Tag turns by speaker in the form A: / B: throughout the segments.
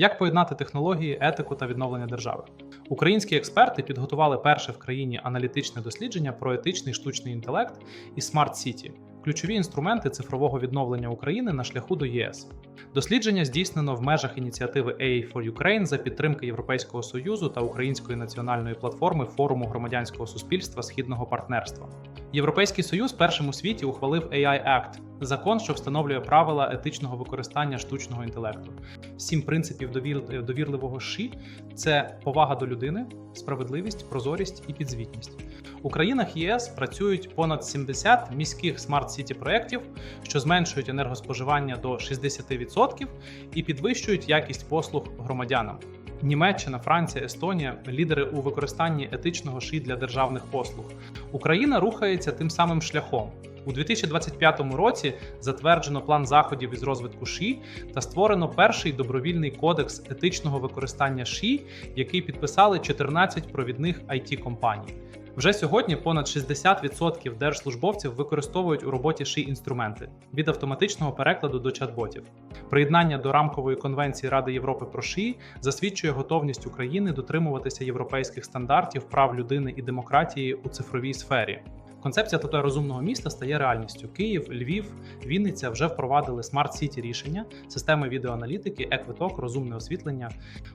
A: Як поєднати технології, етику та відновлення держави? Українські експерти підготували перше в країні аналітичне дослідження про етичний штучний інтелект і Smart City – ключові інструменти цифрового відновлення України на шляху до ЄС. Дослідження здійснено в межах ініціативи AI for Ukraine за підтримки Європейського союзу та Української національної платформи форуму громадянського суспільства східного партнерства. Європейський союз першим у світі ухвалив AI Act – закон, що встановлює правила етичного використання штучного інтелекту. Сім принципів довір... довірливого ШІ це повага до людини, справедливість, прозорість і підзвітність. У країнах ЄС працюють понад 70 міських смарт-сіті проєктів, що зменшують енергоспоживання до 60% і підвищують якість послуг громадянам. Німеччина, Франція, Естонія лідери у використанні етичного ШІ для державних послуг. Україна рухається тим самим шляхом. У 2025 році затверджено план заходів із розвитку ШІ та створено перший добровільний кодекс етичного використання ШІ, який підписали 14 провідних it компаній. Вже сьогодні понад 60% держслужбовців використовують у роботі ши інструменти від автоматичного перекладу до чат-ботів. Приєднання до рамкової конвенції Ради Європи про ШІ засвідчує готовність України дотримуватися європейських стандартів прав людини і демократії у цифровій сфері. Концепція ТТ розумного міста стає реальністю. Київ, Львів, Вінниця вже впровадили смарт-сіті рішення, системи відеоаналітики, е-квиток, розумне освітлення.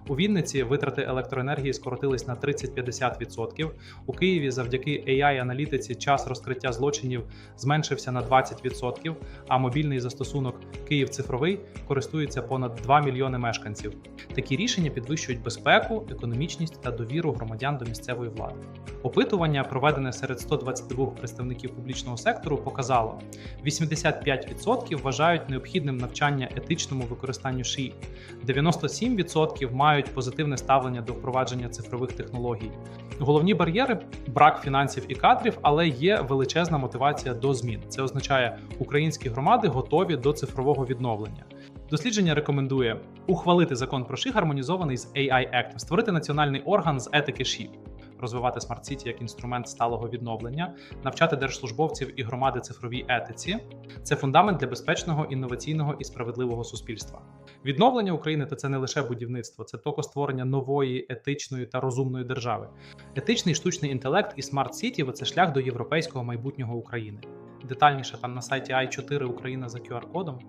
A: У Вінниці витрати електроенергії скоротились на 30-50%. У Києві завдяки AI-аналітиці час розкриття злочинів зменшився на 20%, а мобільний застосунок Київ цифровий користується понад 2 мільйони мешканців. Такі рішення підвищують безпеку, економічність та довіру громадян до місцевої влади. Опитування, проведене серед 122 представників публічного сектору, показало, 85% вважають необхідним навчання етичному використанню ШІ, 97% мають позитивне ставлення до впровадження цифрових технологій. Головні бар'єри брак фінансів і кадрів, але є величезна мотивація до змін. Це означає, українські громади готові до цифрового відновлення. Дослідження рекомендує ухвалити закон про ШІ гармонізований з AI Act, створити національний орган з етики ШІ, розвивати Smart City як інструмент сталого відновлення, навчати держслужбовців і громади цифровій етиці. Це фундамент для безпечного, інноваційного і справедливого суспільства. Відновлення України та це не лише будівництво, це токо створення нової етичної та розумної держави. Етичний штучний інтелект і Smart City – це шлях до європейського майбутнього України. Детальніше там на сайті i4 Україна за QR-кодом.